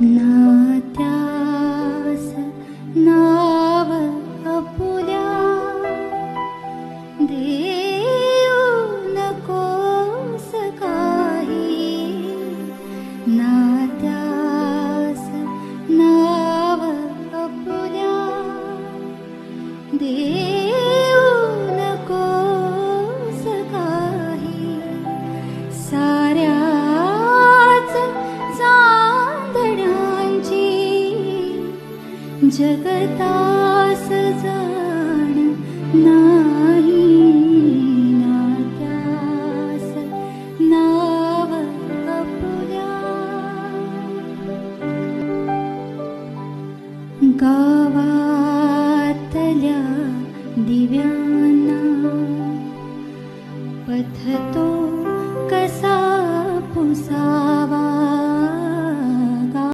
नात्यास नाव अपुल्या। देऊ नकोस काही। नात्यास नाव अपुल्या। देऊ जगतास जाण नाही नात्यास नाव अपुल्या गावातल्या दिव्यांना पथतो